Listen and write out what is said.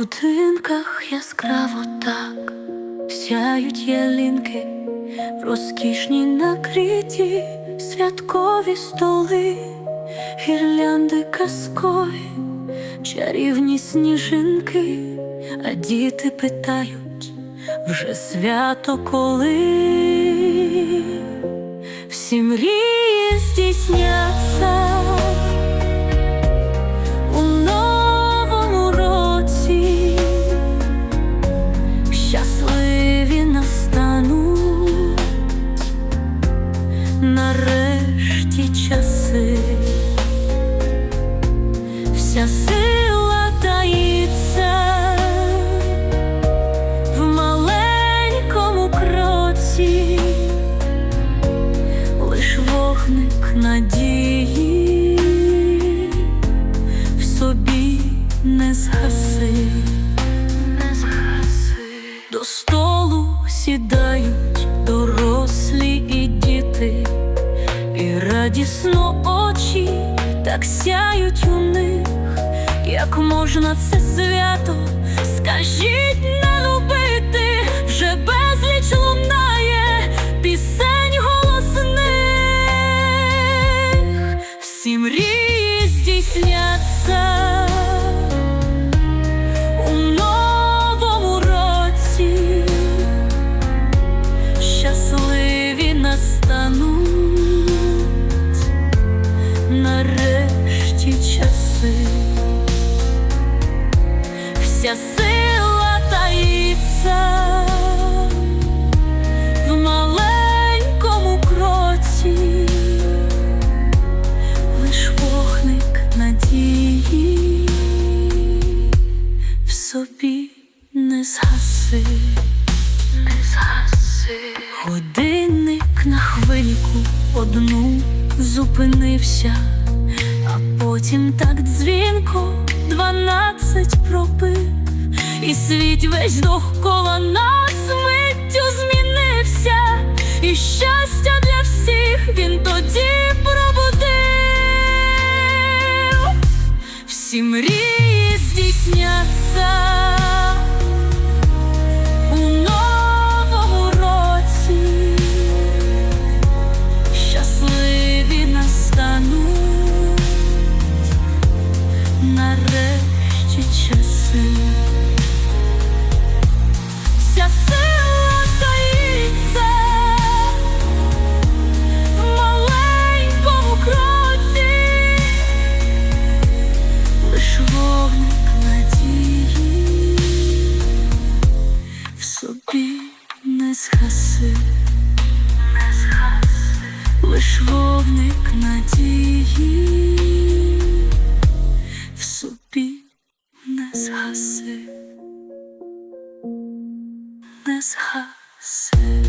будинках яскраво так. Сяють ялинки, розкішні накриті святкові столи, гірлянди казкові, чарівні сніжинки, а діти питають вже свято коли. Всі мрії здійсняться нарешті часи, вся сила таїться в маленькому кроці лиш вогник надії в собі не згаси, не згаси. До столу сідають радісно очі так сяють у них, як можна це свято, скажіть не любити, вже безліч лунає пісень голосних, всі мрії здійсняться нарешті часи, вся сила таїться в маленькому кроці, лиш вогник надії в собі не згаси, не згаси. Годинник на хвильку одну зупинився, а потім так дзвінко дванадцять пропив, і світ весь довкола нас миттю змінився, і щастя для всіх він тоді пробудив. Всі мрії нарешті сила таїться в маленькому кроці, лиш вогник надії в собі не згаси, лиш вогник надії згаси, не згаси.